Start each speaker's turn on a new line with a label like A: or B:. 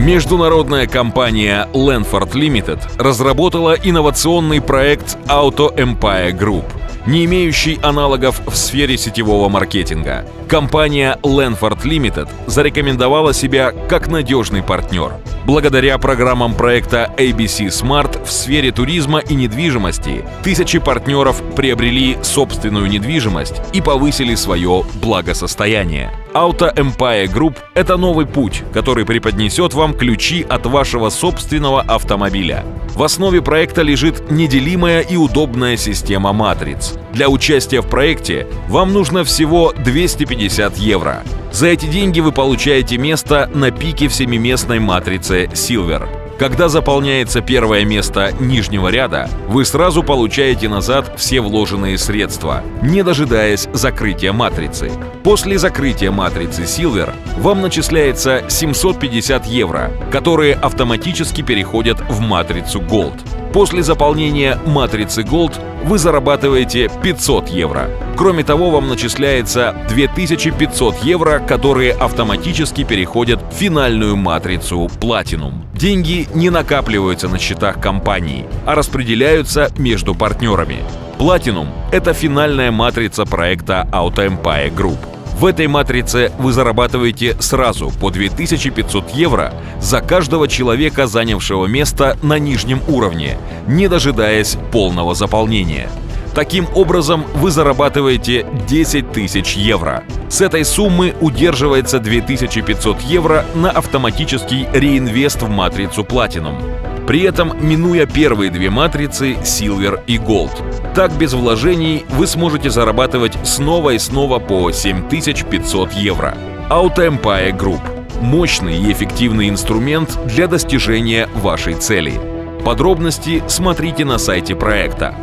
A: Международная компания Lanford Limited разработала инновационный проект Auto Empire Group, не имеющий аналогов в сфере сетевого маркетинга. Компания Lanford Limited зарекомендовала себя как надежный партнер. Благодаря программам проекта ABC Smart в сфере туризма и недвижимости тысячи партнеров приобрели собственную недвижимость и повысили свое благосостояние. Auto Empire Group — это новый путь, который преподнесет вам ключи от вашего собственного автомобиля. В основе проекта лежит неделимая и удобная система матриц. Для участия в проекте вам нужно всего 250 евро. За эти деньги вы получаете место на пике в семиместной матрице Silver. Когда заполняется первое место нижнего ряда, вы сразу получаете назад все вложенные средства, не дожидаясь закрытия матрицы. После закрытия матрицы Silver вам начисляется 750 евро, которые автоматически переходят в матрицу Gold. После заполнения матрицы Gold вы зарабатываете 500 евро. Кроме того, вам начисляется 2500 евро, которые автоматически переходят в финальную матрицу Platinum. Деньги не накапливаются на счетах компании, а распределяются между партнерами. Platinum — это финальная матрица проекта Auto Empire Group. В этой матрице вы зарабатываете сразу по 2500 евро за каждого человека, занявшего место на нижнем уровне, не дожидаясь полного заполнения. Таким образом, вы зарабатываете 10 тысяч евро. С этой суммы удерживается 2500 евро на автоматический реинвест в матрицу Platinum. При этом минуя первые две матрицы Silver и Gold. Так без вложений вы сможете зарабатывать снова и снова по 7500 евро. Auto Empire Group – мощный и эффективный инструмент для достижения вашей цели. Подробности смотрите на сайте проекта